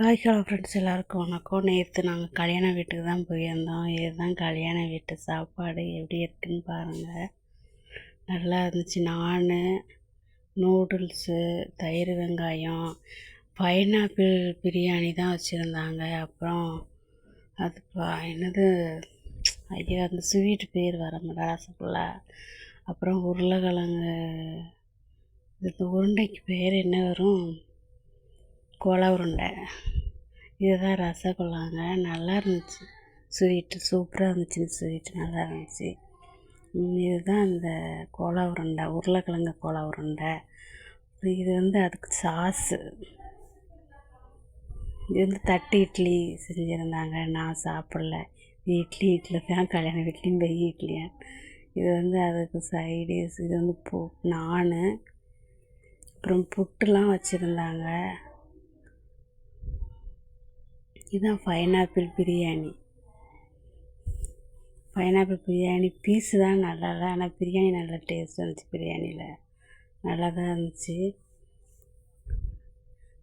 Hi hello friends எல்லாருக்கும் வணக்கம். நேற்று நாங்கள் கல்யாண வீட்டுக்கு தான் போயிருந்தோம். இதுதான் கல்யாண வீட்டு சாப்பாடு. எப்படி இருக்குன்னு பாருங்கள் நல்லா இருந்துச்சு. நான் நூடுல்ஸு தயிர் வெங்காயம் பைனாப்பிள் பிரியாணி தான் வச்சுருந்தாங்க. அப்புறம் அது என்னது ஐயோ அந்த ஸ்வீட் பேர் வர மாட்டேன் ரசகுல்லா அப்புறம் உருளைக்கிழங்கு இது உருண்டைக்கு பேர் என்ன வரும்? கோலா உருண்டை இதுதான் ரசகுல்லாங்க நல்லா இருந்துச்சு. ஸ்வீட்டு சூப்பராக இருந்துச்சு. ஸ்வீட்டு நல்லா இருந்துச்சு. இதுதான் அந்த கோலா உருண்டை உருளைக்கிழங்கு கோலா உருண்டை இது வந்து அதுக்கு சாஸு. இது வந்து தட்டு இட்லி செஞ்சுருந்தாங்க. நான் சாப்பிடல. இட்லி இட்லி தான் கல்யாண வீட்லேயும் போய் இட்லியா இது வந்து அதுக்கு சைடிஸ் இது வந்து பு நான். அப்புறம் புட்டுலாம் வச்சுருந்தாங்க. இதுதான் pineapple biryani. Pineapple biryani piece தான் நல்லா இல்லை ஆனால் பிரியாணி நல்லா டேஸ்ட் இருந்துச்சு பிரியாணியில் நல்லா தான் இருந்துச்சு.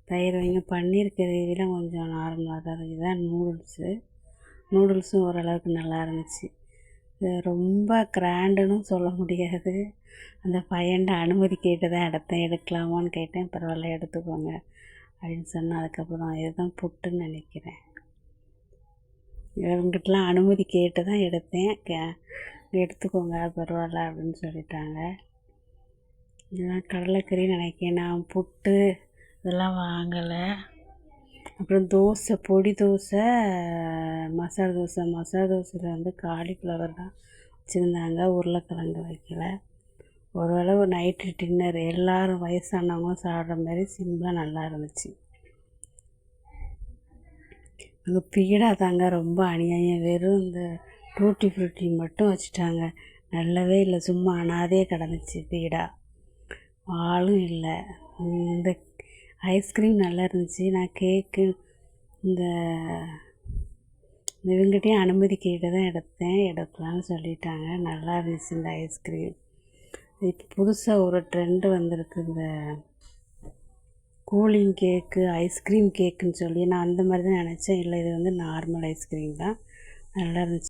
தயிர் வைங்க பன்னீர் கிரேவிலாம் கொஞ்சம் நார்மலாக தான் இருந்துச்சு. இதுதான் நூடுல்ஸு நூடுல்ஸும் ஓரளவுக்கு நல்லா இருந்துச்சு. இது ரொம்ப கிராண்டுன்னு சொல்ல முடியாது. அந்த பையன்ட அனுமதி கேட்டு தான் எடுத்தேன் எடுக்கலாமான்னு கேட்டேன். பரவாயில்ல எடுத்துக்கோங்க. அப்படின்னு சொன்னேன் அதுக்கப்புறம் இதுதான் புட்டுன்னு நினைக்கிறேன். இவங்ககிட்டலாம் அனுமதி கேட்டு தான் எடுத்தேன். கே எடுத்துக்கோங்க பரவாயில்ல அப்படின்னு சொல்லிட்டாங்க. இதெல்லாம் கடலைக்கறி நினைக்கிறேன். நான் புட்டு இதெல்லாம் வாங்கலை. அப்புறம் தோசை பொடி தோசை மசாலா தோசை. மசாலா தோசையில் வந்து காலிஃப்ளவர் தான் வச்சுருந்தாங்க. உருளைக்கிழங்கு வைக்கல. ஓரளவு நைட்டு டின்னர் எல்லாரும் வயசானவங்களும் சாப்பிட்ற மாதிரி சிம்பிளாக நல்லா இருந்துச்சு. அங்கே பீடா தாங்க ரொம்ப அநியாயம். வெறும் இந்த டூட்டி ஃப்ரூட்டி மட்டும் வச்சுட்டாங்க. நல்லாவே இல்லை. சும்மா அனாதே கிடந்துச்சு பீடா. ஆளும் இல்லை. இந்த ஐஸ்கிரீம் நல்லா இருந்துச்சு. நான் கேக்கு இந்த இவங்ககிட்டயும் அனுமதி கேட்டு தான் எடுத்தேன். எடுக்கலாம்னு சொல்லிட்டாங்க. நல்லா இருந்துச்சு இந்த ஐஸ்கிரீம் இப்போ புதுசாக ஒரு ட்ரெண்டு வந்திருக்கு இந்த கூலிங் கேக்கு ஐஸ்கிரீம் கேக்குன்னு சொல்லி. நான் அந்த மாதிரி தான் நினச்சேன். இல்லை இது வந்து நார்மல் ஐஸ்கிரீம் தான். நல்லா இருந்துச்சு.